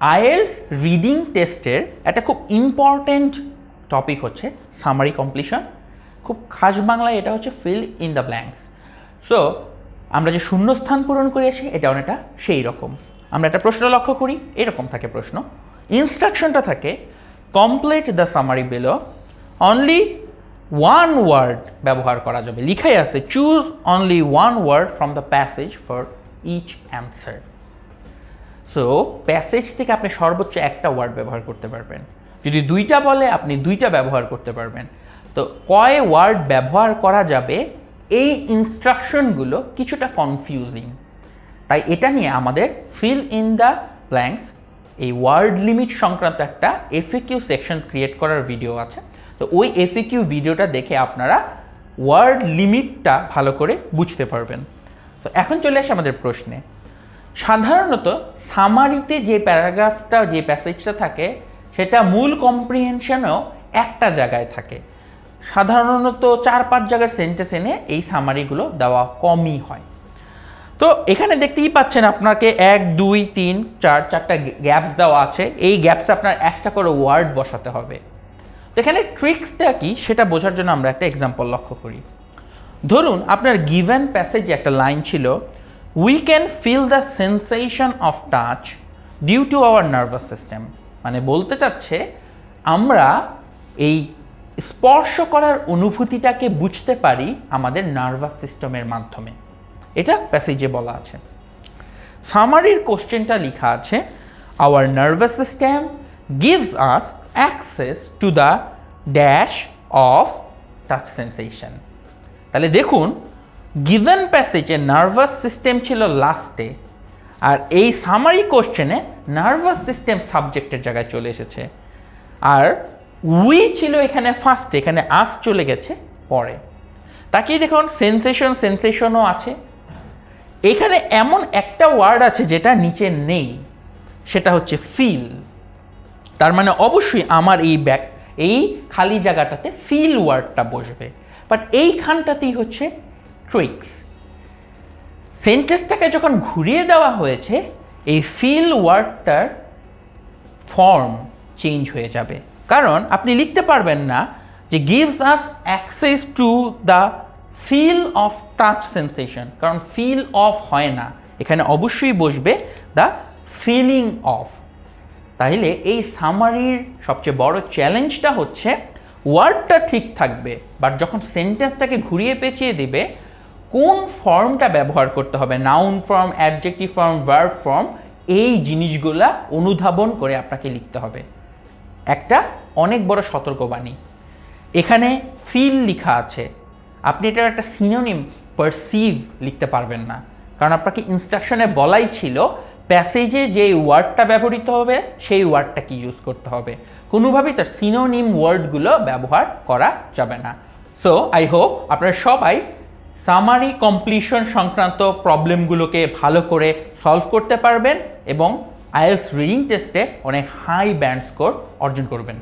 IELTS reading টেস্টের একটা খুব ইম্পর্ট্যান্ট টপিক হচ্ছে সামারি কমপ্লিশন খুব খাস বাংলায় এটা হচ্ছে fill in the blanks so আমরা যে শূন্যস্থান পূরণ করেছি, এটা অনেকটা সেই রকম। আমরা একটা প্রশ্ন লক্ষ্য করি, এরকম থাকে প্রশ্ন। ইনস্ট্রাকশনটা থাকে complete the summary below only one word ব্যবহার করা যাবে। লিখাই আছে choose only one word from the passage for each answer so passage থেকে আপনি সর্বোচ্চ একটা ওয়ার্ড ব্যবহার করতে পারবেন। যদি দুইটা বলে, আপনি দুইটা ব্যবহার করতে পারবেন। তো, কয় ওয়ার্ড ব্যবহার করা যাবে? এই ইনস্ট্রাকশনগুলো কিছুটা কনফিউজিং তাই এটা নিয়ে আমাদের ফিল ইন দ্য ব্ল্যাঙ্কস এই ওয়ার্ড লিমিট সংক্রান্ত একটা এফএকিউ সেকশন ক্রিয়েট করার ভিডিও আছে। তো, ওই এফএকিউ ভিডিওটা দেখে আপনারা ওয়ার্ড লিমিটটা ভালো করে বুঝতে পারবেন। তো, এখন চলে আসে আমাদের প্রশ্নে। সাধারণত সামারিতে যে প্যারাগ্রাফটা যে প্যাসেজটা থাকে, সেটা মূল কম্প্রিহেনশনও একটা জায়গায় থাকে। সাধারণত চার পাঁচ জায়গার সেন্টেন্স এনে এই সামারিগুলো দেওয়া কমই হয়। তো এখানে দেখতেই পাচ্ছেন আপনাকে এক, দুই, তিন, চার, চারটা গ্যাপস দেওয়া আছে। এই গ্যাপসে আপনার একটা করে ওয়ার্ড বসাতে হবে। তো এখানে ট্রিক্সটা কি সেটা বোঝার জন্য আমরা একটা এক্সাম্পল লক্ষ্য করি। ধরুন, আপনার গিভেন প্যাসেজে একটা লাইন ছিল we can fill the sensation of touch due to our nervous system মানে বলতে চাচ্ছে, আমরা এই স্পর্শ করার অনুভূতিটাকে বুঝতে পারি আমাদের নার্ভাস সিস্টেমের মাধ্যমে। এটা প্যাসেজে বলা আছে। সামারির কোশ্চেনটা লেখা আছে our nervous system gives us access to the dash of touch sensation তাহলে দেখুন গিভেন প্যাসেজে নার্ভাস সিস্টেম ছিল লাস্টে, আর এই সামারি কোশ্চেনে নার্ভাস সিস্টেম সাবজেক্টের জায়গায় চলে এসেছে। আর উই ছিল এখানে ফার্স্টে, এখানে আস চলে গেছে পরে। তাকিয়ে দেখুন, সেন্সেশন, সেন্সেশনও আছে। এখানে এমন একটা ওয়ার্ড আছে যেটা নিচে নেই, সেটা হচ্ছে ফিল। তার মানে অবশ্যই আমার এই ব্যাক, এই খালি জায়গাটাতে ফিল ওয়ার্ডটা বসবে। বাট এইখানটাতেই হচ্ছে ট্রিক্স সেন্টেন্সটাকে যখন ঘুরিয়ে দেওয়া হয়েছে, এই ফিল ওয়ার্ডটার ফর্ম চেঞ্জ হয়ে যাবে। কারণ আপনি লিখতে পারবেন না যে gives us access to the fill of touch sensation কারণ ফিল অফ হয় না। এখানে অবশ্যই বসবে দ্য ফিলিং অফ তাহলে এই সামারির সবচেয়ে বড় চ্যালেঞ্জটা হচ্ছে ওয়ার্ডটা ঠিক থাকবে বাট যখন সেন্টেন্সটাকে ঘুরিয়ে পেঁচিয়ে দিবে কোন ফর্মটা ব্যবহার করতে হবে? Noun form adjective form verb form এই জিনিসগুলা অনুধাবন করে আপনাকে লিখতে হবে। একটা অনেক বড় সতর্কবাণী। এখানে ফিল লেখা আছে। আপনি এটার একটা সিনোনিম পারসিভ লিখতে পারবেন না। কারণ আপনাকে ইনস্ট্রাকশনে বলাই ছিল প্যাসেজে যে ওয়ার্ডটা ব্যবহৃত হবে, সেই ওয়ার্ডটাকে ইউজ করতে হবে। কোনোভাবেই তার সিনোনিম ওয়ার্ডগুলো ব্যবহার করা যাবে না। সো আই হোপ আপনারা সবাই সামারি কমপ্লিশন সংক্রান্ত প্রবলেমগুলোকে ভালো করে সলভ করতে পারবেন এবং আইএলস রিডিং টেস্টে অনেক হাই ব্যান্ড স্কোর অর্জন করবেন।